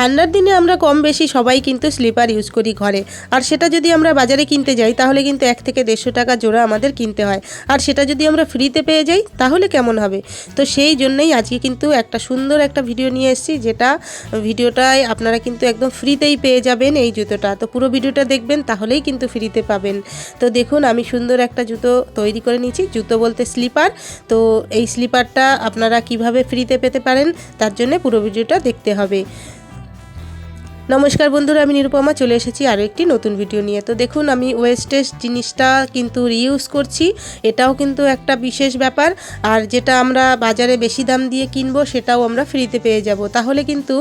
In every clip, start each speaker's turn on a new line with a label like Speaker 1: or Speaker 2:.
Speaker 1: ঠান্ডার দিনে আমরা কম বেশি সবাই কিন্তু স্লিপার ইউজ করি ঘরে। আর সেটা যদি আমরা বাজারে কিনতে যাই, তাহলে কিন্তু এক থেকে দেড়শো টাকা জোড়া আমাদের কিনতে হয়। আর সেটা যদি আমরা ফ্রিতে পেয়ে যাই, তাহলে কেমন হবে? তো সেই জন্যই আজকে কিন্তু একটা সুন্দর একটা ভিডিও নিয়ে এসেছি, যেটা ভিডিওটায় আপনারা কিন্তু একদম ফ্রিতেই পেয়ে যাবেন এই জুতোটা। তো পুরো ভিডিওটা দেখবেন, তাহলেই কিন্তু ফ্রিতে পাবেন। তো দেখুন, আমি সুন্দর একটা জুতো তৈরি করে নিয়েছি, জুতো বলতে স্লিপার। তো এই স্লিপারটা আপনারা কীভাবে ফ্রিতে পেতে পারেন, তার জন্য পুরো ভিডিওটা দেখতে হবে। নমস্কার বন্ধুরা, আমি নিরুপমা, চলে এসেছি আরও একটি নতুন ভিডিও নিয়ে। তো দেখুন, আমি ওয়েস্টেজ জিনিসটা কিন্তু রিউজ করছি, এটাও কিন্তু একটা বিশেষ ব্যাপার। আর যেটা আমরা বাজারে বেশি দাম দিয়ে কিনবো, সেটাও আমরা ফ্রিতে পেয়ে যাব। তাহলে কিন্তু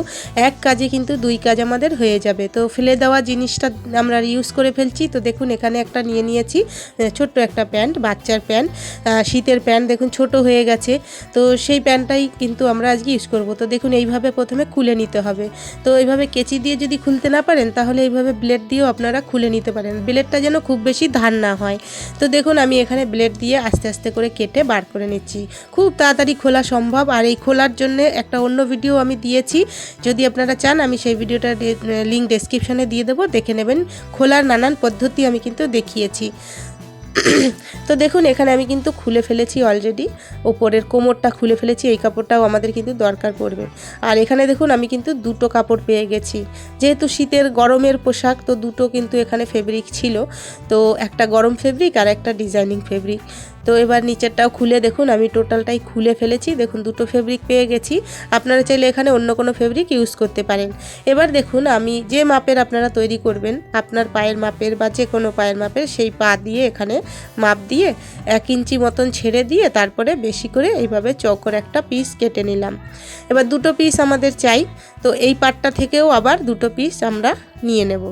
Speaker 1: এক কাজে কিন্তু দুই কাজ আমাদের হয়ে যাবে। তো ফেলে দেওয়া জিনিসটা আমরা রিউজ করে ফেলছি। তো দেখুন, এখানে একটা নিয়ে নিয়েছি ছোট্ট একটা প্যান্ট, বাচ্চার প্যান্ট। শীতের প্যান্ট দেখুন, ছোট হয়ে গেছে। তো সেই প্যান্টটাই কিন্তু আমরা আজকে ইউজ করব। তো দেখুন, এইভাবে প্রথমে খুলে নিতে হবে। তো এইভাবে কেচি দিয়ে যদি খুলতে না পারেন, তাহলে এইভাবে ব্লেড দিয়েও আপনারা খুলে নিতে পারেন। ব্লেডটা যেন খুব বেশি ধান না হয়। তো দেখুন, আমি এখানে ব্লেড দিয়ে আস্তে আস্তে করে কেটে বার করে নিচ্ছি। খুব তাড়াতাড়ি খোলা সম্ভব। আর এই খোলার জন্য একটা অন্য ভিডিও আমি দিয়েছি। যদি আপনারা চান, আমি সেই ভিডিওটা লিঙ্ক ডেসক্রিপশানে দিয়ে দেবো। দেখে নেবেন, খোলার নানান পদ্ধতি আমি কিন্তু দেখিয়েছি। তো দেখুন, এখানে আমি কিন্তু খুলে ফেলেছি অলরেডি ওপরের কোমরটা খুলে ফেলেছি, এই কাপড়টাও আমাদের কিন্তু দরকার পড়বে। আর এখানে দেখুন, আমি কিন্তু দুটো কাপড় পেয়ে গেছি। যেহেতু শীতের গরমের পোশাক, তো দুটো কিন্তু এখানে ফেব্রিক ছিল। তো একটা গরম ফেব্রিক আর একটা ডিজাইনিং ফেব্রিক তো এবার নিচেরটাও খুলে দেখুন, আমি টোটালটাই খুলে ফেলেছি। দেখুন, দুটো ফেব্রিক পেয়ে গেছি। আপনারা চাইলে এখানে অন্য কোনো ফেব্রিক ইউজ করতে পারেন। এবার দেখুন, আমি যে মাপের আপনারা তৈরি করবেন, আপনার পায়ের মাপের বা যে কোনো পায়ের মাপের, সেই পা দিয়ে এখানে মাপ দিয়ে এক ইঞ্চি মতন ছেড়ে দিয়ে তারপরে বেশি করে এইভাবে চকর একটা পিস কেটে নিলাম। এবার দুটো পিস আমাদের চাই, তো এই পাটটা থেকেও আবার দুটো পিস আমরা নিয়ে নেব।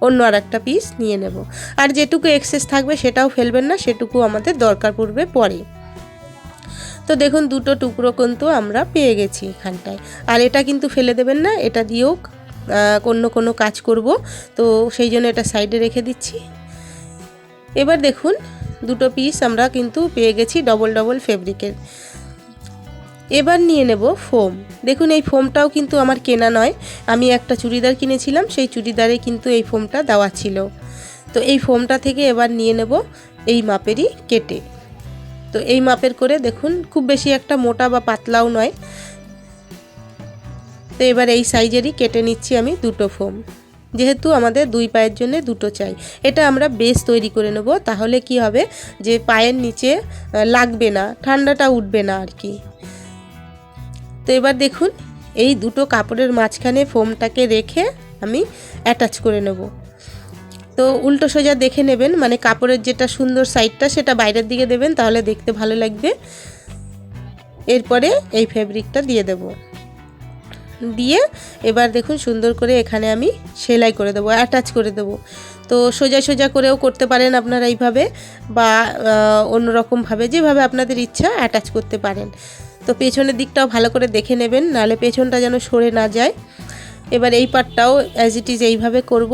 Speaker 1: অন্য আর একটা পিস নিয়ে নেব। আর যেটুকু এক্সেস থাকবে সেটাও ফেলবেন না, সেটুকু আমাদের দরকার পড়বে পরে। তো দেখুন, দুটো টুকরো কিন্তু আমরা পেয়ে গেছি এখানটায়। আর এটা কিন্তু ফেলে দেবেন না, এটা দিয়েও অন্য কোনো কাজ করব। তো সেই জন্য এটা সাইডে রেখে দিচ্ছি। এবার দেখুন, দুটো পিস আমরা কিন্তু পেয়ে গেছি ডবল ডবল ফেব্রিকের এবার নিয়ে নেব ফোম। দেখুন, এই ফোমটাও কিন্তু আমার কেনা নয়। আমি একটা চুড়িদার কিনেছিলাম, সেই চুড়িদারে কিন্তু এই ফোমটা দেওয়া ছিল। তো এই ফোমটা থেকে এবার নিয়ে নেব এই মাপেরই কেটে। তো এই মাপের করে দেখুন, খুব বেশি একটা মোটা বা পাতলাও নয়। তো এবার এই সাইজেরই কেটে নিচ্ছি আমি দুটো ফোম। যেহেতু আমাদের দুই পায়ের জন্য দুটো চাই। এটা আমরা বেস তৈরি করে নেব, তাহলে কি হবে? যে পায়ের নিচে লাগবে না, ঠান্ডাটা উঠবে না আর কি। তো এবার দেখুন, এই দুটো কাপড়ের মাঝখানে ফোমটাকে রেখে আমি অ্যাটাচ করে নেব। তো উল্টো সোজা দেখে নেবেন মানে কাপড়ের যেটা সুন্দর সাইডটা সেটা বাইরের দিকে দেবেন, তাহলে দেখতে ভালো লাগবে। এরপরে এই ফেব্রিকটা দিয়ে দেব। দিয়ে এবার দেখুন, সুন্দর করে এখানে আমি সেলাই করে দেবো অ্যাটাচ করে দেবো। তো সোজা সোজা করেও করতে পারেন আপনারা এইভাবে, বা অন্যরকমভাবে যেভাবে আপনাদের ইচ্ছা অ্যাটাচ করতে পারেন। তো পেছনের দিকটাও ভালো করে দেখে নেবেন, নাহলে পেছনটা যেন সরে না যায়। এবার এই পার্টটাও অ্যাজ ইট ইজ এইভাবে করব।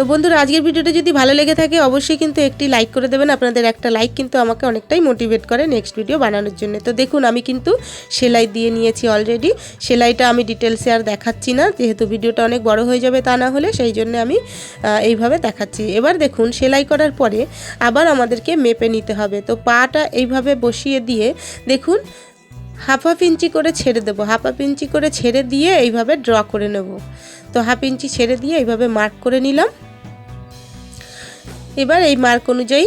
Speaker 1: তো বন্ধুরা, আজকের ভিডিওটা যদি ভালো লেগে থাকে, অবশ্যই কিন্তু একটি লাইক করে দেবেন। আপনাদের একটা লাইক কিন্তু আমাকে অনেকটাই মোটিভেট করে নেক্সট ভিডিও বানানোর জন্য। তো দেখুন, আমি কিন্তু সেলাই দিয়ে নিয়েছি অলরেডি সেলাইটা আমি ডিটেলসে আর দেখাচ্ছি না, যেহেতু ভিডিওটা অনেক বড় হয়ে যাবে তা না হলে, সেই জন্য আমি এইভাবে দেখাচ্ছি। এবার দেখুন, সেলাই করার পরে আবার আমাদেরকে মেপে নিতে হবে। তো পাটা এইভাবে বসিয়ে দিয়ে দেখুন হাফ হাফ ইঞ্চি করে ছেড়ে দেবো। হাফ হাফ ইঞ্চি করে ছেড়ে দিয়ে এইভাবে ড্র করে নেব। তো হাফ ইঞ্চি ছেড়ে দিয়ে এইভাবে মার্ক করে নিলাম। এবার এই মার্ক অনুযায়ী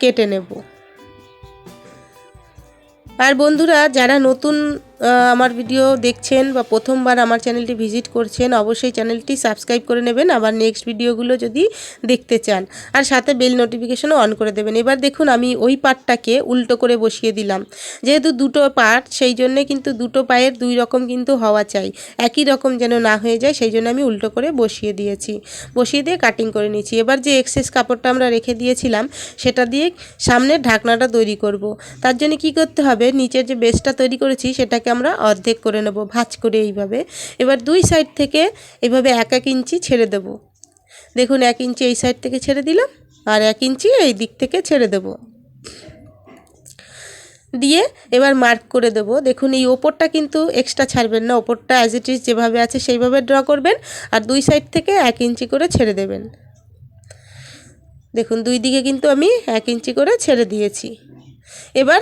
Speaker 1: কেটে নেব। আর বন্ধুরা যারা নতুন আমার ভিডিও দেখছেন বা প্রথমবার আমার চ্যানেলটি ভিজিট করছেন, অবশ্যই চ্যানেলটি সাবস্ক্রাইব করে নেবেন। আবার নেক্সট ভিডিওগুলো যদি দেখতে চান, আর সাথে বেল নোটিফিকেশনও অন করে দেবেন। এবার দেখুন, আমি ওই পার্টটাকে উল্টো করে বসিয়ে দিলাম। যেহেতু দুটো পার্ট সেই জন্যে কিন্তু দুটো পায়ের দুই রকম কিন্তু হওয়া চাই। একই রকম যেন না হয়ে যায়, সেই জন্য আমি উল্টো করে বসিয়ে দিয়েছি। বসিয়ে দিয়ে কাটিং করে নিয়েছি। এবার যে এক্সেস কাপড়টা আমরা রেখে দিয়েছিলাম, সেটা দিয়ে সামনের ঢাকনাটা তৈরি করব। তার জন্য কি করতে হবে? নিচের যে বেসটা তৈরি করেছি, সেটাকে আমরা অর্ধেক করে নেব, ভাঁজ করে এইভাবে। এবার দুই সাইড থেকে এইভাবে এক এক ইঞ্চি ছেড়ে দেব। দেখুন, এক ইঞ্চি এই সাইড থেকে ছেড়ে দিলাম আর এক ইঞ্চি এই দিক থেকে ছেড়ে দেব। দিয়ে এবার মার্ক করে দেবো। দেখুন, এই ওপরটা কিন্তু এক্সট্রা ছাড়বেন না। ওপরটা অ্যাজ ইট ইজ যেভাবে আছে সেইভাবে ড্র করবেন আর দুই সাইড থেকে এক ইঞ্চি করে ছেড়ে দেবেন। দেখুন, দুই দিকে কিন্তু আমি এক ইঞ্চি করে ছেড়ে দিয়েছি। এবার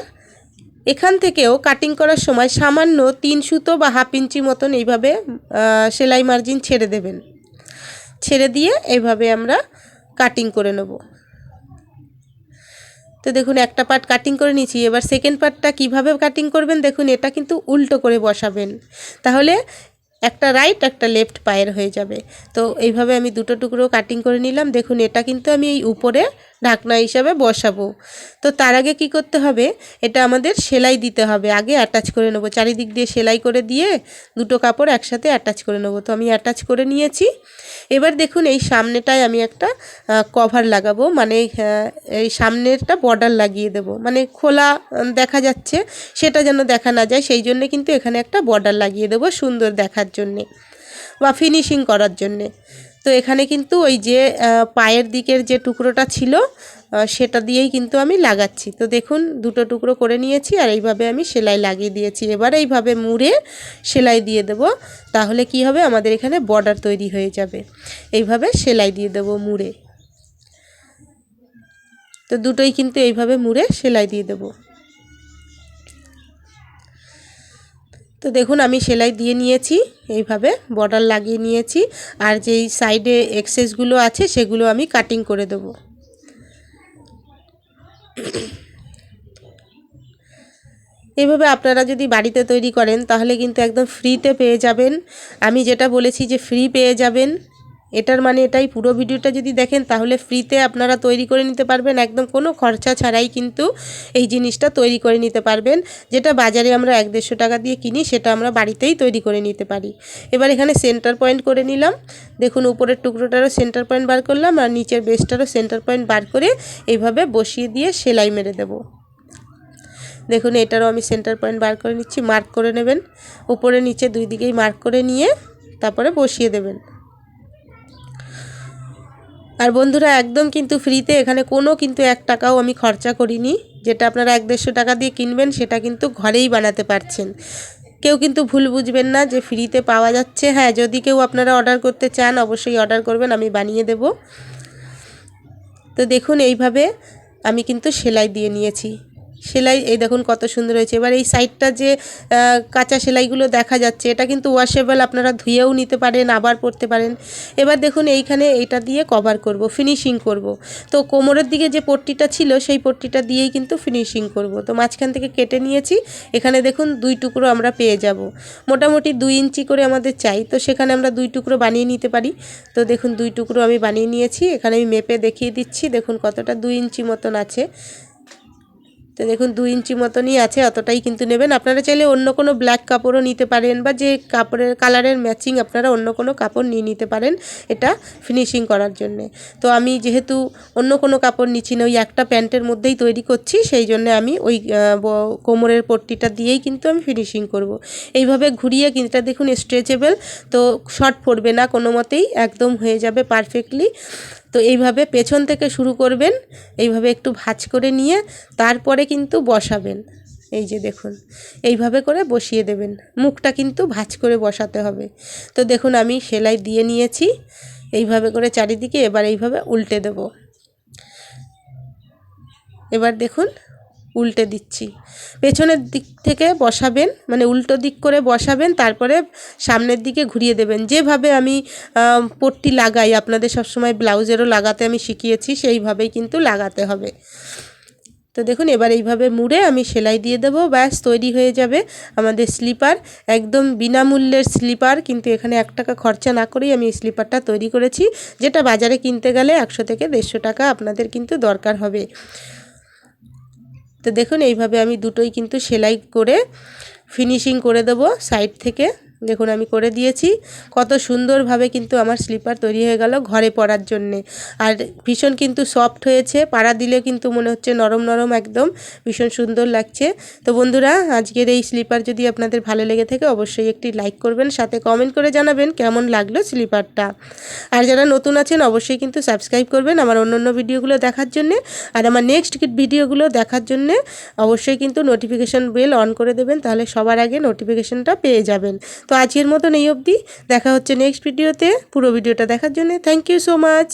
Speaker 1: এখান থেকেও কাটিং করার সময় সামান্য তিন সুতো বা হাফ ইঞ্চি মতন এইভাবে সেলাই মার্জিন ছেড়ে দেবেন। ছেড়ে দিয়ে এইভাবে আমরা কাটিং করে নেব। তো দেখুন, একটা পার্ট কাটিং করে নিয়েছি। এবার সেকেন্ড পার্টটা কীভাবে কাটিং করবেন? দেখুন, এটা কিন্তু উল্টো করে বসাবেন। তাহলে একটা রাইট একটা লেফট পায়ের হয়ে যাবে। তো এইভাবে আমি দুটো টুকরো কাটিং করে নিলাম। দেখুন, এটা কিন্তু আমি এই উপরে ঢাকনা হিসাবে বসাবো। তো তার আগে কি করতে হবে? এটা আমাদের সেলাই দিতে হবে। আগে অ্যাটাচ করে নেব। চারিদিক দিয়ে সেলাই করে দিয়ে দুটো কাপড় একসাথে অ্যাটাচ করে নেব। তো আমি অ্যাটাচ করে নিয়েছি। এবার দেখুন এই সামনেটায় আমি একটা কভার লাগাবো। মানে এই সামনেরটা বর্ডার লাগিয়ে দেবো। মানে খোলা দেখা যাচ্ছে। সেটা যেন দেখা না যায়। সেই জন্য কিন্তু এখানে একটা বর্ডার লাগিয়ে দেবো সুন্দর দেখার জন্যে বা ফিনিশিং করার জন্যে। তো এখানে কিন্তু ওই যে পায়ের দিকের যে টুকরোটা ছিল সেটা দিয়েই কিন্তু আমি লাগাচ্ছি। তো দেখুন, দুটো টুকরো করে নিয়েছি আর এইভাবে আমি সেলাই লাগিয়ে দিয়েছি। এবার এইভাবে মুড়ে সেলাই দিয়ে দেব, তাহলে কি হবে? আমাদের এখানে বর্ডার তৈরি হয়ে যাবে। এইভাবে সেলাই দিয়ে দেবো মুড়ে। তো দুটোই কিন্তু এইভাবে মুড়ে সেলাই দিয়ে দেবো। তো দেখুন, আমি সেলাই দিয়ে নিয়েছি, এইভাবে বর্ডার লাগিয়ে নিয়েছি, আর যেই সাইডে এক্সেসগুলো আছে, সেগুলো আমি কাটিং করে দেব। এভাবে আপনারা যদি বাড়িতে তৈরি করেন, তাহলে কিন্তু একদম ফ্রিতে পেয়ে যাবেন। আমি যেটা বলেছি যে ফ্রি পেয়ে যাবেন। এটার মানে এটাই, পুরো ভিডিওটা যদি দেখেন তাহলে ফ্রিতে আপনারা তৈরি করে নিতে পারবেন। একদম কোনো খরচা ছাড়াই কিন্তু এই জিনিসটা তৈরি করে নিতে পারবেন। যেটা বাজারে আমরা এক দেড়শো টাকা দিয়ে কিনি, সেটা আমরা বাড়িতেই তৈরি করে নিতে পারি। এবার এখানে সেন্টার পয়েন্ট করে নিলাম। দেখুন, উপরের টুকরোটারও সেন্টার পয়েন্ট বার করলাম আর নিচের বেসটারও সেন্টার পয়েন্ট বার করে এইভাবে বসিয়ে দিয়ে সেলাই মেরে দেবো। দেখুন, এটারও আমি সেন্টার পয়েন্ট বার করে নিচ্ছি। মার্ক করে নেবেন। উপরে, নিচে দুই দিকেই মার্ক করে নিয়ে তারপরে বসিয়ে দেবেন। আর বন্ধুরা, একদম কিন্তু ফ্রিতে এখানে কোনো কিন্তু এক টাকাও আমি খরচা করিনি। যেটা আপনারা এক দেড়শো টাকা দিয়ে কিনবেন, সেটা কিন্তু ঘরেই বানাতে পারছেন। কেউ কিন্তু ভুল বুঝবেন না যে ফ্রিতে পাওয়া যাচ্ছে। হ্যাঁ যদি কেউ আপনারা অর্ডার করতে চান, অবশ্যই অর্ডার করবেন, আমি বানিয়ে দেব। তো দেখুন, এইভাবে আমি কিন্তু সেলাই দিয়ে নিয়েছি। সেলাই, এই দেখুন কত সুন্দর হয়েছে। এবার এই সাইডটা যে কাঁচা সেলাইগুলো দেখা যাচ্ছে, এটা কিন্তু ওয়াশেবল আপনারা ধুয়েও নিতে পারেন, আবার পরতে পারেন। এবার দেখুন এইখানে এইটা দিয়ে কভার করব ফিনিশিং করব। তো কোমরের দিকে যে পট্টিটা ছিল, সেই পট্টিটা দিয়েই কিন্তু ফিনিশিং করব। তো মাঝখান থেকে কেটে নিয়েছি, এখানে দেখুন দুই টুকরো আমরা পেয়ে যাব। মোটামুটি দুই ইঞ্চি করে আমাদের চাই, তো সেখানে আমরা দুই টুকরো বানিয়ে নিতে পারি। তো দেখুন দুই টুকরো আমি বানিয়ে নিয়েছি, এখানে আমি মেপে দেখিয়ে দিচ্ছি, দেখুন কতটা দুই ইঞ্চি মতন আছে। তো দেখুন দু ইঞ্চি মতনই আছে, অতটাই কিন্তু নেবেন। আপনারা চাইলে অন্য কোনো ব্ল্যাক কাপড়ও নিতে পারেন বা যে কাপড়ের কালারের ম্যাচিং আপনারা অন্য কোনো কাপড় নিয়ে নিতে পারেন এটা ফিনিশিং করার জন্যে। তো আমি যেহেতু অন্য কোনো কাপড় নিচ্ছি না, ওই একটা প্যান্টের মধ্যেই তৈরি করছি, সেই জন্য আমি ওই কোমরের পট্টিটা দিয়েই কিন্তু আমি ফিনিশিং করব। এইভাবে ঘুরিয়ে কিন্তু দেখুন স্ট্রেচেবল তো শর্ট পড়বে না, কোনো মতেই একদম হয়ে যাবে পারফেক্টলি তো এইভাবে পেছন থেকে শুরু করবেন, এইভাবে একটু ভাজ করে নিয়ে তারপরে কিন্তু বসাবেন। এই যে দেখুন, এইভাবে করে বসিয়ে দেবেন। মুখটা কিন্তু ভাজ করে বসাতে হবে। তো দেখুন, আমি সেলাই দিয়ে নিয়েছি। এইভাবে করে চারিদিকে এবার এইভাবে উল্টে দেব। এবার দেখুন উল্টে দিচ্ছি। পেছনের দিক থেকে বসাবেন মানে উল্টো দিক করে বসাবেন, তারপরে সামনের দিকে ঘুরিয়ে দেবেন। যেভাবে আমি পট্টি লাগাই, আপনাদের সবসময় ব্লাউজেরও লাগাতে আমি শিখিয়েছি, সেইভাবেই কিন্তু লাগাতে হবে। তো দেখুন, এবার এইভাবে মুড়ে আমি সেলাই দিয়ে দেবো, ব্যাস, তৈরি হয়ে যাবে আমাদের স্লিপার। একদম বিনামূল্যের স্লিপার, কিন্তু এখানে এক টাকা খরচা না করেই আমি এই স্লিপারটা তৈরি করেছি, যেটা বাজারে কিনতে গেলে একশো থেকে দেড়শো টাকা আপনাদের কিন্তু দরকার হবে। তো দেখুন এইভাবে আমি দুটোই কিন্তু সেলাই করে ফিনিশিং করে দেবো সাইড থেকে। দেখুন, আমি করে দিয়েছি। কত সুন্দরভাবে কিন্তু আমার স্লিপার তৈরি হয়ে গেল ঘরে পরার জন্যে। আর ভীষণ কিন্তু সফট হয়েছে, পাড়া দিলে কিন্তু মনে হচ্ছে নরম নরম একদম, ভীষণ সুন্দর লাগছে। তো বন্ধুরা, আজকের এই স্লিপার যদি আপনাদের ভালো লেগে থাকে, অবশ্যই একটি লাইক করবেন, সাথে কমেন্ট করে জানাবেন কেমন লাগল স্লিপারটা। আর যারা নতুন আছেন, অবশ্যই কিন্তু সাবস্ক্রাইব করবেন আমার অন্য অন্য ভিডিওগুলো দেখার জন্যে। আর আমার নেক্সট ভিডিওগুলো দেখার জন্যে অবশ্যই কিন্তু নোটিফিকেশান বেল অন করে দেবেন, তাহলে সবার আগে নোটিফিকেশানটা পেয়ে যাবেন। তো আজকের মতন এই অবধি। দেখা হচ্ছে নেক্সট ভিডিওতে পুরো ভিডিওটা দেখার জন্য থ্যাংক ইউ সো মাচ